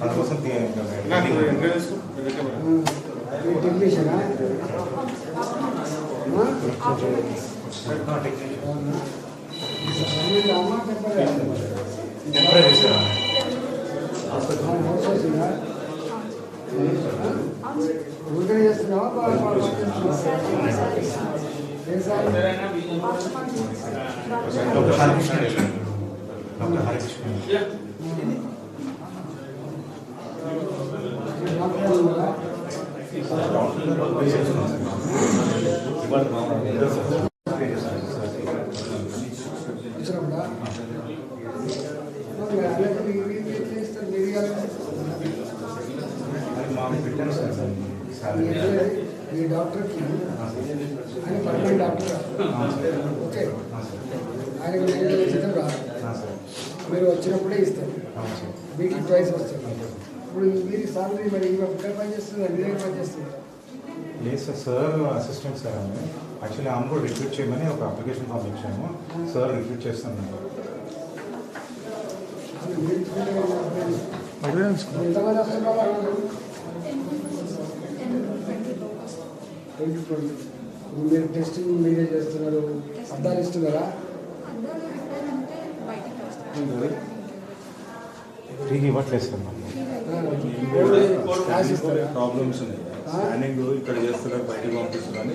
అందుకోసం doctor Harikrishna doctor Harikrishna doctor ఉన్నారా? ఇచ్చినప్పుడా? మరి అలాగే మీరు మీరు ఎట్లా ఇస్తారు? మీరు ఇవ్వాలి. మా పెట్టాను సార్ మీ సాలరీ ఎట్లా- మీ డాక్టర్కి ఆయన పర్మనెంట్ డాక్టర్ ఓకే ఆయనకు నేను జీతం రాదు సార్ మీరు వచ్చినప్పుడే ఇస్తారు అవును సార్ వీక్లీ ట్వైస్ వస్తుంది ఇప్పుడు మీరు సాలరీ మరి ఈమె ఇక్కడ పని చేస్తుంది మీరే పని చేస్తుంది లేదు సార్ సార్ అసిస్టెంట్ సార్ ఆమె యాక్చువల్లీ ఆమె కూడా రిక్రూట్ చేయమని ఒక అప్లికేషన్ ఫామ్ ఇచ్చాము సార్ రిక్రూట్ చేస్తాను మీరు టెస్టింగ్ మీరే చేస్తున్నారు అద్దాలు ఇస్తున్నారా ఫ్రీగా ఇవ్వట్లేదు సార్ ప్రాబ్లమ్స్ ఉన్నాయి. స్కానింగ్ ఇక్కడ చేస్తున్నారు బయటికి పంపిస్తున్నారు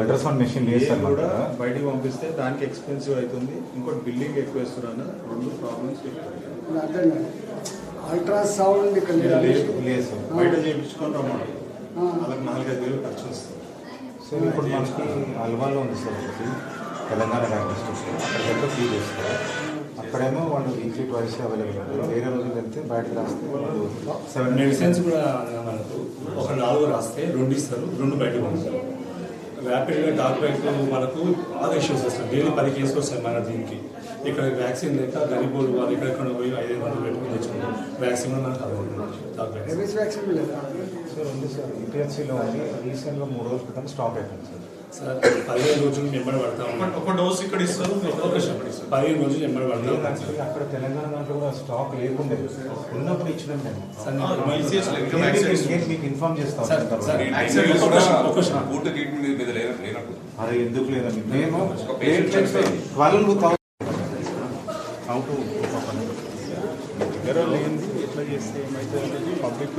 అల్ట్రాసౌండ్ మెషిన్ కూడా. బయటికి పంపిస్తే దానికి ఎక్స్పెన్సివ్ అవుతుంది. ఇంకోటి బిల్లింగ్ ఎక్కువ ఇస్తున్నారు రెండు ప్రాబ్లమ్స్ అల్ట్రాసౌండ్ ఇక్కడ లేదా? సార్. బయట చేయించుకొని రమ్మన్నారు. వాళ్ళకి నాలుగైదు వేలు ఖర్చు వస్తుంది. సార్ ఇప్పుడు మనకి అల్వాలో ఉంది సార్ తెలంగాణ డయాగ్నోస్టిక్స్ అక్కడికి వెళ్తే ఫీ చేస్తారు? అక్కడేమో వాళ్ళు వీక్లీ ట్వైస్ అవైలబుల్ ఉంటుంది వేరే రోజులు వెళ్తే బయటకు రాస్తే వాళ్ళు సెవెన్ మెడిసిన్స్ కూడా మనకు ఒక నాలుగు రాస్తే రెండు ఇస్తారు రెండు బయటకు పంపుతారు. ర్యాపిడ్గా డాక్టర్ మనకు బాగా ఇష్యూస్ వస్తాయి. డైలీ పది కేసులు వస్తాయి మన దీనికి. ఇక్కడ వ్యాక్సిన్ లేక గరిబోలు వాళ్ళు ఎక్కడెక్కడ పోయి ఐదు వందలు పెట్టుకుని తెచ్చుకుంటారు. వ్యాక్సిన్ కూడా మనకు డాక్టర్ రేబీస్ వ్యాక్సిన్ సార్ ఉంది సార్ ఈటీఎస్సీలో ఉంది రీసెంట్గా మూడు రోజుల క్రితం స్టాక్ అయిపోయింది సార్ సార్ పదిహేను రోజులు ఎంబడి పడతాం ఒక డోస్ ఇక్కడ ఇస్తారు. పదిహేను రోజులు ఎంబడి లేదు పడతాం యాక్చువల్లీ అక్కడ తెలంగాణ దాంట్లో కూడా స్టాక్ లేకుండే. ఉన్నప్పుడు ఇచ్చినాం మీకు- ఇన్ఫార్మ్ చేస్తాను లేన- అరే ఎందుకు లేదండి మేము. ట్వెల్వ్ థౌసండ్ హౌ టు దగ్గర లేనిది ఎట్లా చేస్తే ఏమైతే పబ్లిక్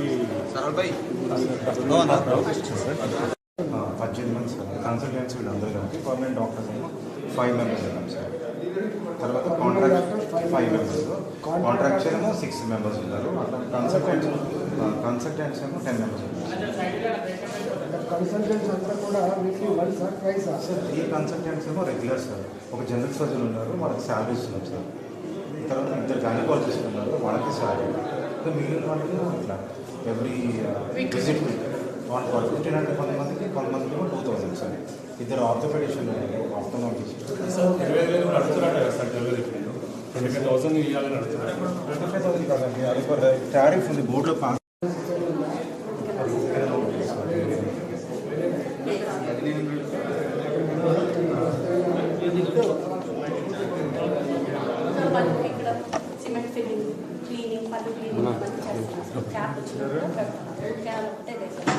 పర్మనెంట్ డాక్టర్స్ ఏమో ఫైవ్ మెంబర్స్ ఉన్నాం సార్. తర్వాత కాంట్రాక్ట్ ఫైవ్ మెంబర్స్ కాంట్రాక్చర్ ఏమో సిక్స్ మెంబర్స్ ఉన్నారు. అట్లా కన్సల్టెంట్స్ కన్సల్టెంట్స్ ఏమో టెన్ మెంబర్స్ ఉన్నారు. కన్సల్టెంట్స్ అంతా కూడా వీక్లీ వన్ సార్ ఈ కన్సల్టెంట్స్ ఏమో రెగ్యులర్ సార్. ఒక జనరల్ సర్జన్ ఉన్నారు వాళ్ళకి శాలరీ ఇస్తున్నాం సార్. తర్వాత ఇద్దరు గైనకాలజిస్ట్ ఉన్నారు వాళ్ళకి శాలరీ ఇంకా మిగిలిన వాళ్ళకి ఇట్లా every visit one fifteen hundred కొంతమందికి కొంతమందికి టూ థౌసండ్ సార్. ఇద్దరు ఆర్థోపెడిషన్ ఆర్థోమాలజిస్ట్ సార్ ఇరవై వేలు కూడా అడుగుతున్నారట కదా sir delivery twenty five thousand ఇవ్వాలని అడుగుతున్నారు. ట్వంటీ ఫైవ్ థౌసండ్ కాదండి అది టారిఫ్ ఉంది బోర్డులో పాస్ వాళ్ళు ఇక్కడ సిమెంట్ ఫిల్లింగ్ క్లీనింగ్ పళ్ళు క్లీనింగ్ అవన్నీ చేస్తారు క్యాప్ వచ్చినప్పుడు క్యాప్ ఒకటే వేస్తారు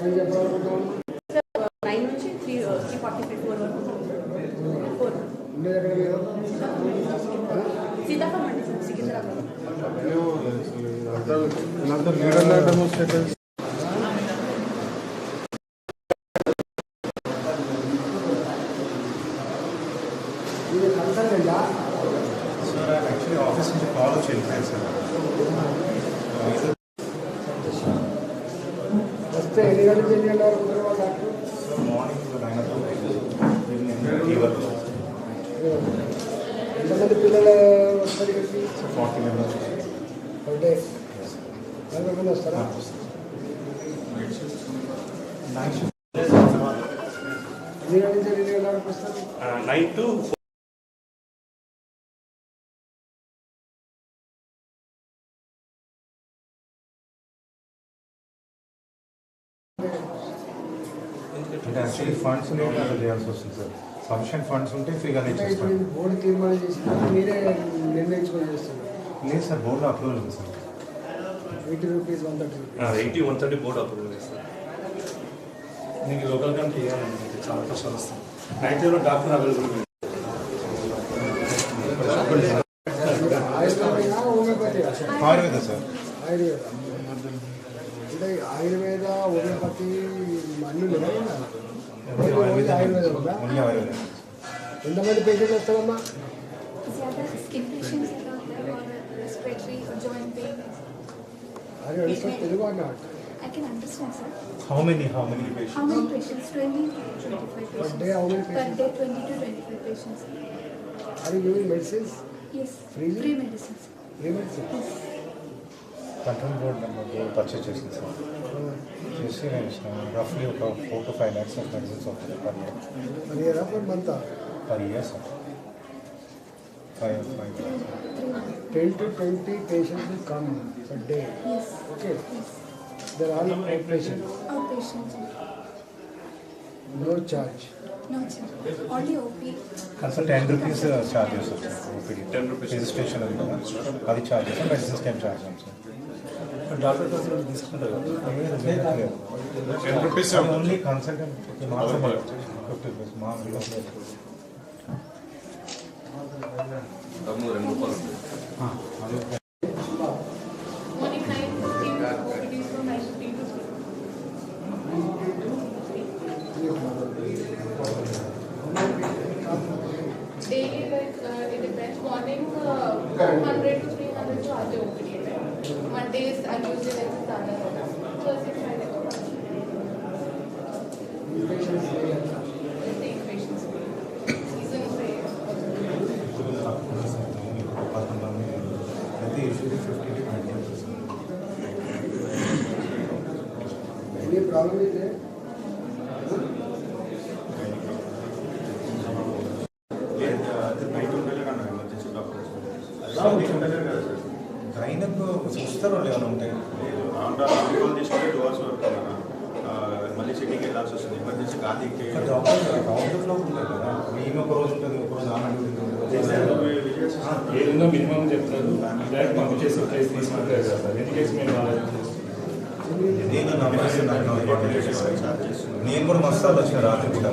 అని చెప్పాలనుకుంటున్నాను నైన్ నుంచి three three forty five four వరకు ఫోర్ ఉండేది ఎక్కడ మీరు సీతాఫలం అండి సార్ సికింద్రాబాద్ మీరు కన్సల్టెంటా సార్ యాక్చువల్లీ ఆఫీస్ నుంచి కాల్ వచ్చి వెళ్ళిపోయారు సార్ వస్తే ఎన్ని గంటలకు ఎన్ని గంటల వరకు ఉంటారు వాళ్ళ doctor so morning nine o'clock evening ఈ వరకు ఎంతమంది పిల్లలు వస్తారు ఇక్కడికి so forty members per day నలభై మంది వస్తారా నైట్ షిఫ్ట్ ఎన్ని గంటల నుంచి ఎన్ని గంటల వరకు వస్తారు నైన్ టు అంటే యాక్చువల్లీ ఫండ్స్ అలా చేయాల్సి వస్తుంది సార్. సఫిషియెంట్ ఫండ్స్ ఉంటే ఫ్రీగానే చేస్తాం బోర్డు తీర్మానం చేసిన మీరే నిర్ణయించుకొని లేదు సార్ బోర్డులో అప్రూవల్ ఉంది sir. Eighty rupees one thirty eighty one thirty board approval చేస్తారు నీకు లోకల్ కంటే ఇవ్వాలండి చాలా అవకాశాలు వస్తాయి. నైట్ టైంలో doctor available ayurveda sir. Ayurveda homeopathy అన్ని ఆయుర్వేద ఎంతమంది పేషెంట్ వస్తారమ్మా? తెలుగు అన్నమాట I can understand, sir. How many, how many patients? How many patients? 20 to 25 patients. Per day, how many patients? Per day, 20 to 25 patients. Are you giving medicines? Yes. Freely? Free medicines. Free medicines? Yes. Control board number roughly about sir to నేను ఇస్తాను రఫ్లీ ఒక four to five lakhs of medicines అవుతుంది per year per year per month Five year sir five five ten to twenty patients come per day okay yes there all outpatients outpatients no charge no sir. Only OP sir ten rupees charge చేస్తాం sir OPD ten rupees registration ఉంది కదా అది charge చేస్తాం మెడిసిన్స్కి ఏం charge చేస్తాం sir doctor ఖర్చులు తీసుకుంటారు కదా టెన్ రూపీస్ ఓన్లీ కన్సల్టెంట్ మాత్రమే ఫిఫ్టీ రూపీస్ మా తమ్ముడు రెండు రూపాయలు Mondays and Tuesdays I do Prana. So it's my Any problem is there? Get uh, the Python Belagana, which is doctor. ఈమె ఒక రోజు ఉంటుంది ఒక రోజు ఆమె మినిమం చెప్తారు డైరెక్ట్ పంపించేసి కేసు తీసుకుంటారు కదా సార్ ఎన్ని కేసు మేము వాళ్ళకి నేను కూడా మస్తు వచ్చిన రాత్రి కూడా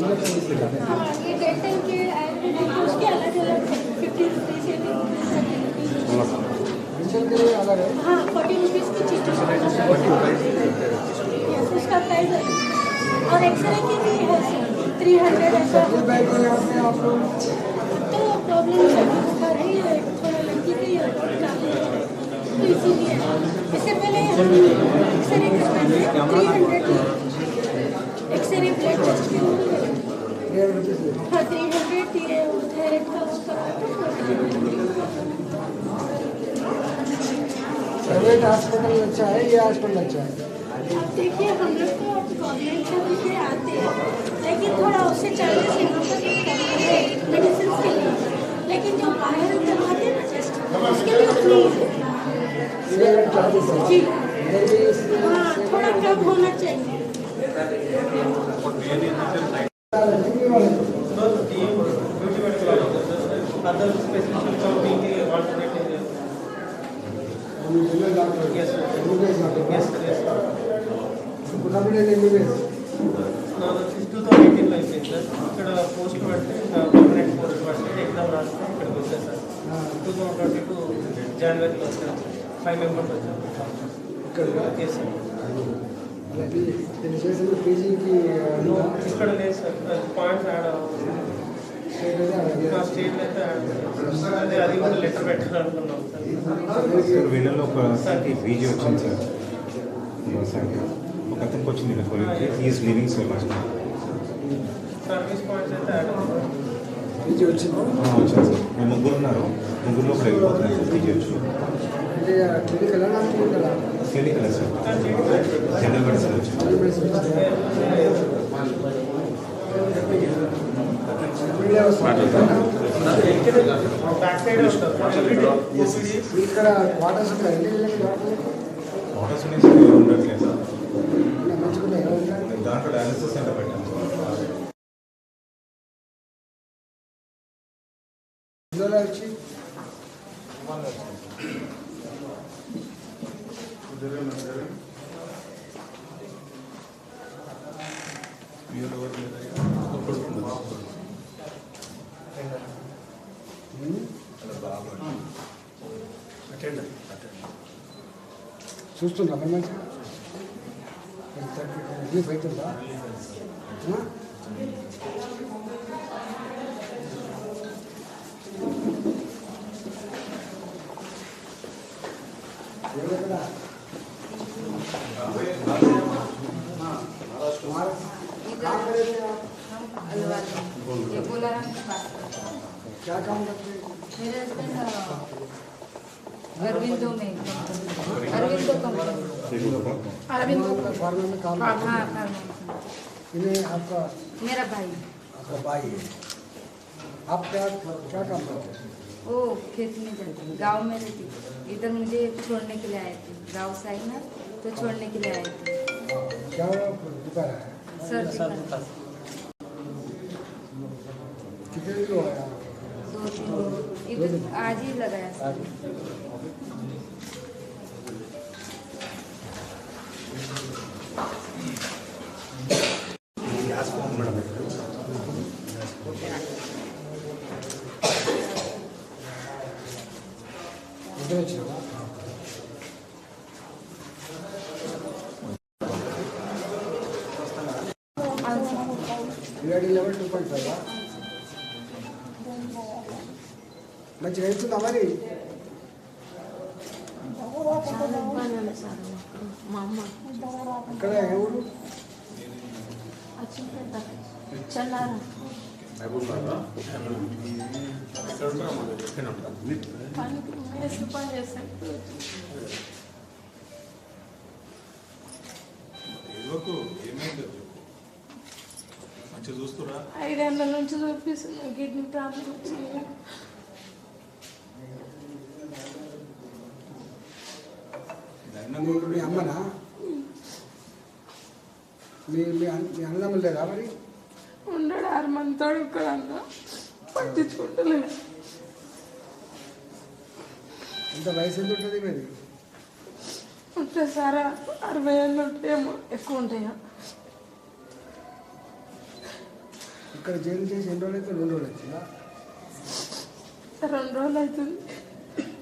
ये डेट के उसके अलग अलग फिफ्टी रुपीज़ या थर्टी के लिए अलग है हाँ फोर्टी रुपीज़ की चीज़ उसका प्राइस और एक्सरे की भी है थ्री हंड्रेड ऐसा तो प्रॉब्लम सर्दी बुखार है ये थोड़ा लड़की का ये तो इसीलिए इससे पहले हम एक्सरे करवाए थ्री हंड्रेड एक्सरे का प्राइवेट हॉस्पिटल अच्छा है ये हॉस्पिटल अच्छा है देखिए हम लोग तो गवर्नमेंट से आते हैं लेकिन थोड़ा उससे चार्जेस मेडिसिन के लिए लेकिन जो बाहर करवाते हैं उसके लिए हाँ थोड़ा कम होना चाहिए ड्यूटी वाले को। हम Yes, sir. Yes, sir. Yes, sir. Yes, sir. Sixth తో ఎయిటీన్లో అయిపోయింది సార్ ఇక్కడ పోస్ట్ పడితే పర్మనెంట్ పోస్ట్ పడితే ఎగ్జామ్ రాస్తే ఇక్కడికి వచ్చాను sir two thousand twenty two జనవరిలో వచ్చాను ఫైవ్ మెంబర్స్ వచ్చాను ఇక్కడ చేశాను ఇక్కడ లేదు సార్ పాయింట్స్ యాడ్ అవ్వాలి సార్ సార్ వీళ్ళలో ఒక సార్కి బీజీ వచ్చింది సార్. ఒకసారి ఒక అతనికి వచ్చింది ఇలా కొలికి is living sir last service points అయితే యాడ్ అవ్వాలి పీజీ వచ్చింది వచ్చింది సార్. మేము ముగ్గురు ఉన్నారు. ముగ్గురులో ఒకరు వెళ్ళిపోతున్నారు సార్ బీజీ వచ్చి. అంటే క్లినిక్ ఎలా అనుకుంటారా క్లినికల్ సార్ జనరల్ మెడిసిన్ వచ్చింది. ఇక్కడ క్వార్టర్స్ క్వార్టర్స్ ఉండట్లేదు దాంట్లో డయాలసిస్ సెంటర్ పెట్టాను చూస్తున్నా మరి మంచి రిలీఫ్ అవుతుందా क्या काम करते हैं मेरे हस्बैंड अरविंदो में। अरविंदो कंपनी आपका फार्मा में काम हाँ हाँ हैं। इन्हें आपका मेरा भाई। आपका भाई है। आप क्या क्या काम करते हैं? वो खेत में जाती गाँव में रहती इधर मुझे छोड़ने के लिए आए थे। गाँव से आई ना तो छोड़ने के लिए आए थे। क्या दुकान है? सर कितने है? इधर आज ही लगाया D level two point five మంచిగా వెళ్తుందా మరి సార్ మా ఇక్కడ ఎవరు చల్లారా పని ఏమైందో మంచిగా చూస్తురా ఐదేళ్ళ నుంచి చూపిస్తున్నా కిడ్నీ ప్రాబ్లం వచ్చింది. మీ మీ అమ్మనా? మీ మీ అన్న- అన్నదమ్ములు లేదా మరి? ఉండడు ఆరు మందితో ఇక్కడ అన్న. పట్టించుకుంటలేదు. ఎంత వయసు ఎంత ఉంటుంది మరి ఉంటే సారా అరవై ఏళ్ళు ఉంటాయేమో ఎక్కువ ఉంటాయా. ఇక్కడ జైలు చేసి ఎన్ని రోజులు అయితే? రెండు రోజులు వచ్చిందా రెండు రోజులు అవుతుంది ఎవరు ఎవరు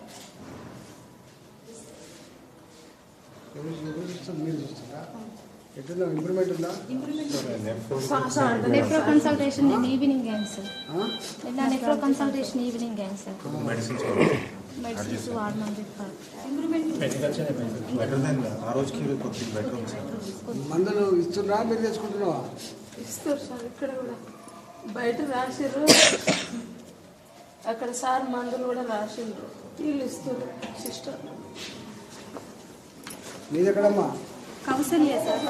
చూస్తారు మీరు చూస్తారా ఎట్లుందా ఇంప్రూవ్మెంట్ ఉందా? నెఫ్రో కన్సల్టేషన్ ఈవినింగ్ సార్ ఆ? ఇలా nephro consultation evening medicines sir మందులు ఇస్తున్నా మీరు తెచ్చుకుంటున్నావా ఇస్తారు సార్ ఇక్కడ కూడా. బయట రాసిర్రు. అక్కడ సార్ మందులు కూడా రాసిండ్రు వీళ్ళు ఇస్తారు సిస్టర్ మీది ఎక్కడమ్మా కౌసల్య సార్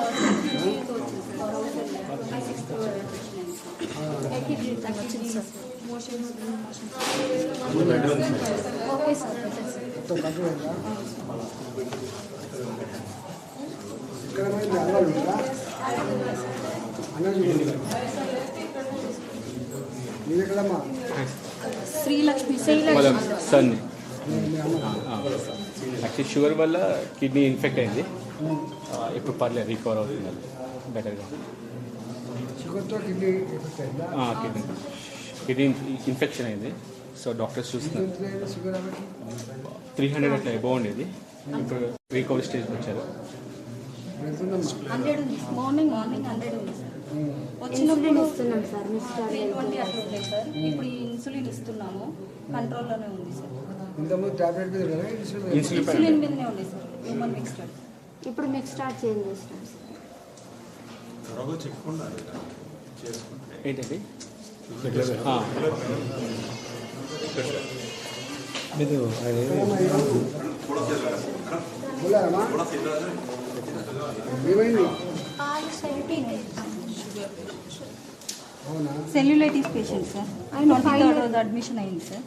ఓకే సార్ ఇక్కడ అన్నలు మీది ఎక్కడమ్మా శ్రీలక్ష్మి శ్రీలక్ష్మి సన్ మీ మీ అమ్మ యాక్చువల్లీ షుగర్ వల్ల కిడ్నీ ఇన్ఫెక్ట్ అయింది. ఇప్పుడు పర్లేదు రికవర్ అవుతుంది బెటర్గా కిడ్నీ కిడ్నీ ఇన్ఫెక్షన్ అయింది? సో డాక్టర్స్ చూస్తున్నారు. త్రీ హండ్రెడ్ అట్లా ఎబో ఉండేది. ఇప్పుడు రికవరీ స్టేజ్కి వచ్చారు. మార్నింగ్ మార్నింగ్ హండ్రెడ్ ఉంది వచ్చినప్పుడు ఇస్తున్నాం సార్ ఇప్పుడు ఈ ఇన్సులిన్ ఇస్తున్నాము. కంట్రోల్లోనే ఉంది సార్ ఇంతకుముందు టాబ్లెట్ మీద కదా ఇన్సులిన్ మీద? ఇన్సులిన్ మీదనే ఉంది సార్ హ్యూమన్ మిక్స్చర్ ఇప్పుడు మీకు స్టార్ట్ చేంజ్ చేస్తాం త్వరగా చెప్పుకున్నారు ఏంటండి ఏమైంది? Cellulitis patient sir. అడ్మిషన్ అయింది sir?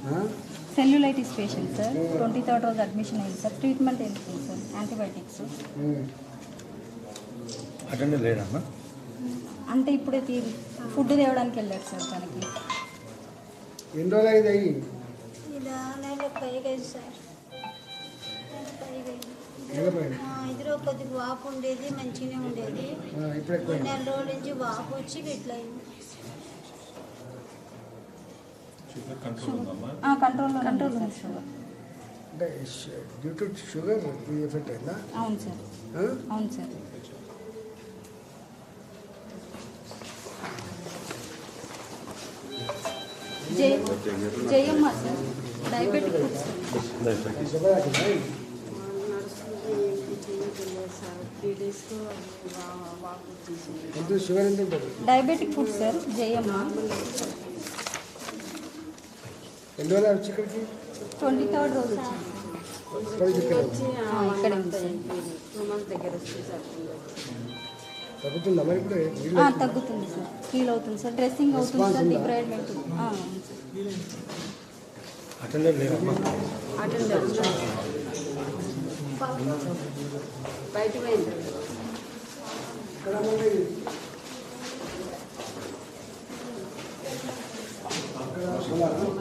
Cellulitis patient sir. Twenty third రోజు అడ్మిషన్ అయింది సార్. ట్రీట్మెంట్ వెళ్తుంది సార్? యాంటీబయాటిక్స్. అటెండ్ అంటే ఇప్పుడే తీ ఫుడ్ తేవడానికి వెళ్ళారు సార్ తనకి. ఎన్ని రోజులు అయింది అయ్యి? ఇదిలో కొద్దిగా వాపు ఉండేది మంచిగానే ఉండేది. నెల రోజుల నుంచి వాపు వచ్చి ఇట్లా అయింది షుగర్ కంట్రోల్ ఉందమ్మా కంట్రోల్లో కంట్రోల్ ఉంది. సార్ అంటే డ్యూ టు షుగర్ ఎఫెక్ట్ అయిందా? అవును సార్? అవును sir. Jayamma sir. Diabetic diabetic food sir Jayamma. ఎన్ని రోజులు వచ్చి ఇక్కడికి? ట్వంటీ థర్డ్ రోజు. వచ్చింది ఇక్కడికి ఇక్కడ ఆ, ఇక్కడే ఉంది సార్ తగ్గుతుందా మరి ఇప్పుడు? ఆ, తగ్గుతుంది సార్. ఫీల్ అవుతుంది సార్. డ్రెస్సింగ్ అవుతుంది సార్. ఉందా? డిబ్రైడ్మెంట్ అవును సార్. అటెండర్ లేదమ్మా ఇక్కడ మళ్ళీ ఏమైంది మరి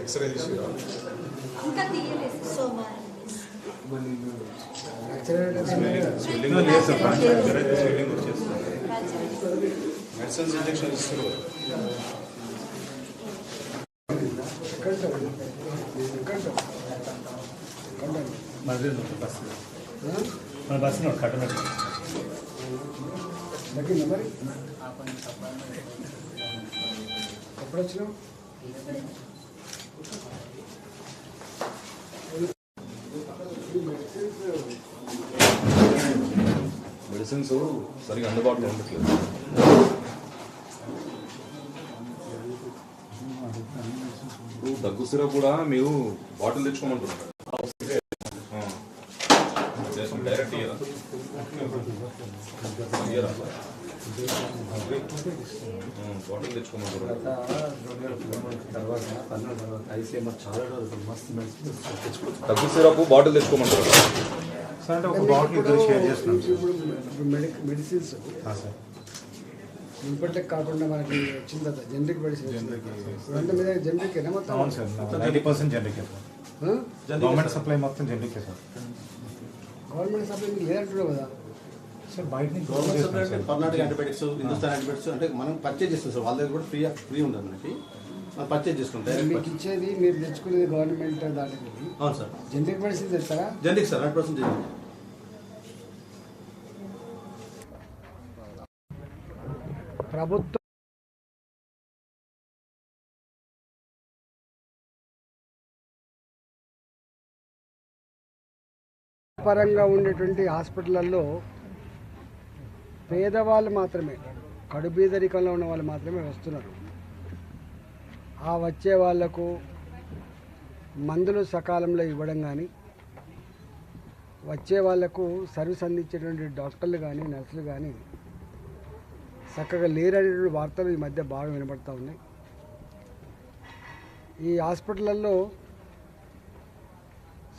ఎక్స్రే తీసి స్వెల్లింగ్ లేదు సార్ స్వెల్లింగ్ వచ్చేస్తుంది మెడిసిన్స్ ఇంజెక్షన్ ఇస్తున్నారు ఎక్కడ సార్ ఎక్కడ సార్ కండండి మరి బస్సు ఆ? మన బస్సు కట్టనట్టు తగ్గిందా ఎప్పుడు వచ్చినావు మెడిసిన్స్ సరిగా అందుబాటులో ఉండట్లేదు ఇప్పుడు దగ్గు సిరప్ కూడా మీరు బాటిల్ తెచ్చుకోమంటున్నారు ఆ. చేస్తాం, డైరెక్ట్ ఇయ్యరా బాటిల్ తెచ్చుకోమంటున్నారు దగ్గు సిరప్ బాటిల్ తెచ్చుకోమంటారు. సార్ అంటే ఒక బాటిల్ ఇద్దరు షేర్ చేస్తున్నాం సార్. మెడిక్ మెడిసిన్స్ ఆ, సార్. ఇప్పటికి కాకుండా మనకి వచ్చిన తర్వాత జనరిక్ మెడిసిన్ అంటే మీద జనరిక్ మొత్తం? Sir ninety percent generic? Government supply మొత్తం జనరిక్ సార్. గవర్నమెంట్ సప్లై లేదంటున్నావు కదా. కర్ణాటక యాంటీబయాటిక్స్ హిందుస్థాన్ యాంటీబయాటిక్స్ అంటే మనం పర్చేజ్ చేస్తాం సార్. వాళ్ళ దగ్గర కూడా ఫ్రీ ఫ్రీ ఉండదు మనకి. మనం పర్చేజ్ చేసుకుంటాం. మీకు ఇచ్చేది మీరు తెచ్చుకునేది గవర్నమెంట్ దాటికి అవును sir. Generic medicine తెస్తారా? Generic sir hundred percent generic ప్రభుత్వం పరంగా ఉండేటువంటి హాస్పిటళ్ళల్లో పేదవాళ్ళు మాత్రమే కడుబీదరికంలో ఉన్న వాళ్ళు మాత్రమే వస్తున్నారు. ఆ వచ్చే వాళ్ళకు మందులు సకాలంలో ఇవ్వడం కానీ వచ్చే వాళ్ళకు సర్వీస్ అందించేటువంటి డాక్టర్లు కానీ నర్సులు కానీ చక్కగా లేరనేటువంటి వార్తలు ఈ మధ్య బాగా వినపడతా ఉన్నాయి. ఈ హాస్పిటల్లో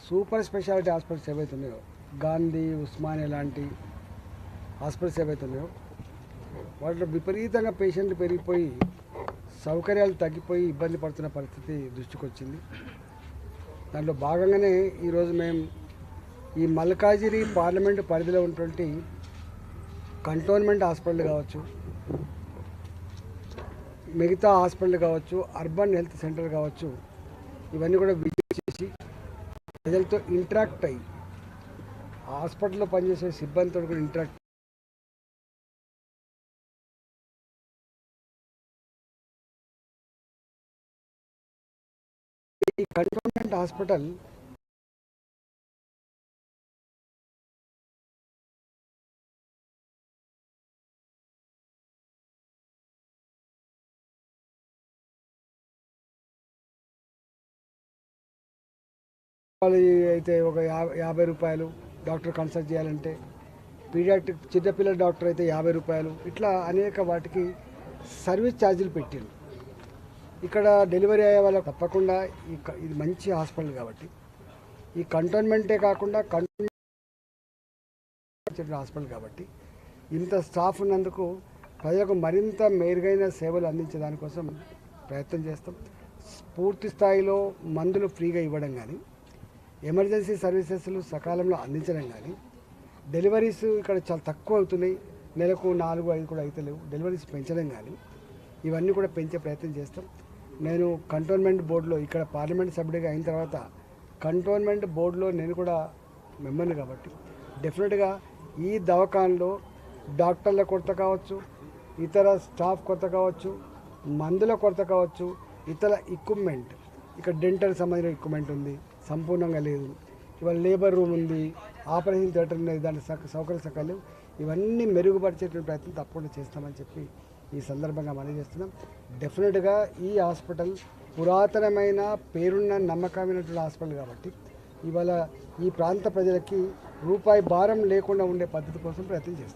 సూపర్ స్పెషాలిటీ హాస్పిటల్స్ ఏవైతే ఉన్నాయో గాంధీ ఉస్మానియా లాంటి హాస్పిటల్స్ ఏవైతే ఉన్నాయో వాటిలో విపరీతంగా పేషెంట్లు పెరిగిపోయి సౌకర్యాలు తగ్గిపోయి ఇబ్బంది పడుతున్న పరిస్థితి దృష్టికి వచ్చింది. దాంట్లో భాగంగానే ఈరోజు మేము ఈ మల్కాజిరి పార్లమెంటు పరిధిలో ఉన్నటువంటి కంటోన్మెంట్ హాస్పిటల్ కావచ్చు మిగతా హాస్పిటల్ కావచ్చు అర్బన్ హెల్త్ సెంటర్ కావచ్చు ఇవన్నీ కూడా విజిట్ చేసి ప్రజలతో ఇంటరాక్ట్ అయ్యి హాస్పిటల్లో పనిచేసే సిబ్బందితో కూడా ఇంటరాక్ట్ ఈ కంటోన్మెంట్ హాస్పిటల్ అయితే ఒక యాభై యాభై రూపాయలు డాక్టర్ కన్సల్ట్ చేయాలంటే పీడియాట్రిక్ చిన్నపిల్లల డాక్టర్ అయితే యాభై రూపాయలు ఇట్లా అనేక వాటికి సర్వీస్ ఛార్జీలు పెట్టిండు ఇక్కడ డెలివరీ అయ్యే వాళ్ళకి తప్పకుండా ఈ ఇది మంచి హాస్పిటల్ కాబట్టి. ఈ కంటోన్మెంటే కాకుండా కంటోన్మెంట్ హాస్పిటల్ కాబట్టి ఇంత స్టాఫ్ ఉన్నందుకు ప్రజలకు మరింత మెరుగైన సేవలు అందించే దానికోసం ప్రయత్నం చేస్తాం. పూర్తి స్థాయిలో మందులు ఫ్రీగా ఇవ్వడం కానీ ఎమర్జెన్సీ సర్వీసెస్లు సకాలంలో అందించడం కానీ డెలివరీస్ ఇక్కడ చాలా తక్కువ అవుతున్నాయి. నెలకు నాలుగు ఐదు కూడా అవుతలేవు డెలివరీస్ పెంచడం కానీ ఇవన్నీ కూడా పెంచే ప్రయత్నం చేస్తాం. నేను కంటోన్మెంట్ బోర్డులో ఇక్కడ పార్లమెంట్ సభ్యుడిగా అయిన తర్వాత కంటోన్మెంట్ బోర్డులో నేను కూడా మెంబర్ని కాబట్టి డెఫినెట్గా ఈ దవాఖానలో డాక్టర్ల కొరత కావచ్చు ఇతర స్టాఫ్ కొరత కావచ్చు మందుల కొరత కావచ్చు ఇతర ఎక్విప్మెంట్ ఇక్కడ డెంటల్ సంబంధించిన ఎక్విప్మెంట్ ఉంది సంపూర్ణంగా లేదు. ఇవాళ లేబర్ రూమ్ ఉంది ఆపరేషన్ థియేటర్ ఉంది దాని సౌకర్య సకాలు ఇవన్నీ మెరుగుపరిచేటువంటి ప్రయత్నం తప్పకుండా చేస్తామని చెప్పి ఈ సందర్భంగా మనం చేస్తున్నాం. డెఫినెట్గా ఈ హాస్పిటల్ పురాతనమైన పేరున్న నమ్మకమైనటువంటి హాస్పిటల్ కాబట్టి ఇవాళ ఈ ప్రాంత ప్రజలకి రూపాయి భారం లేకుండా ఉండే పద్ధతి కోసం ప్రయత్నం చేస్తాం